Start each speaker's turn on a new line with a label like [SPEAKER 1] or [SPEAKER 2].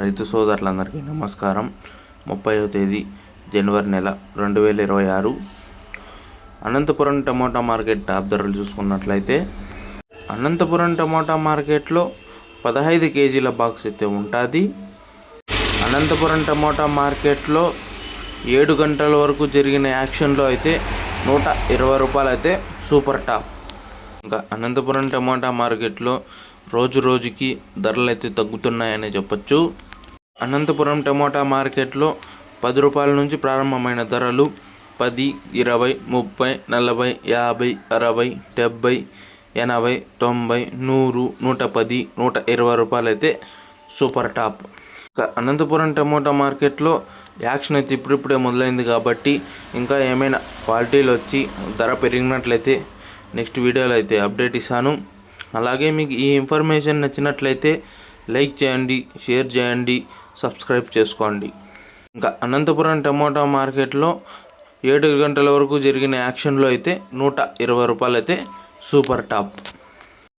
[SPEAKER 1] రైతు సోదరులందరికీ నమస్కారం. ముప్పైవ తేదీ జనవరి నెల రెండు వేల ఇరవై ఆరు. అనంతపురం టమోటా మార్కెట్ టాప్ ధరలు చూసుకున్నట్లయితే అనంతపురం టమోటా మార్కెట్లో పదహైదు కేజీల బాక్స్ అయితే ఉంటుంది. అనంతపురం టమోటా మార్కెట్లో ఏడు గంటల వరకు జరిగిన యాక్షన్లో అయితే నూట ఇరవై రూపాయలు అయితే సూపర్ టాప్. ఇంకా అనంతపురం టమోటా మార్కెట్లో రోజు రోజుకి ధరలు అయితే తగ్గుతున్నాయని చెప్పొచ్చు. అనంతపురం టమోటా మార్కెట్లో పది రూపాయల నుంచి ప్రారంభమైన ధరలు పది ఇరవై ముప్పై నలభై యాభై అరవై డెబ్భై ఎనభై తొంభై నూరు నూట పది నూట ఇరవై రూపాయలు అయితే సూపర్ టాప్. ఇంకా అనంతపురం టమోటా మార్కెట్లో యాక్షన్ అయితే ఇప్పుడిప్పుడే మొదలైంది కాబట్టి ఇంకా ఏమైనా క్వాలిటీలు వచ్చి ధర పెరిగినట్లయితే నెక్స్ట్ వీడియోలో అయితే అప్డేట్ ఇస్తాను. అలాగే మీకు ఈ ఇన్ఫర్మేషన్ నచ్చినట్లయితే లైక్ చేయండి షేర్ చేయండి సబ్స్క్రైబ్ చేసుకోండి. ఇంకా అనంతపురం టమోటా మార్కెట్లో ఏడు గంటల వరకు జరిగిన యాక్షన్లో అయితే నూట ఇరవై రూపాయలు అయితే సూపర్ టాప్.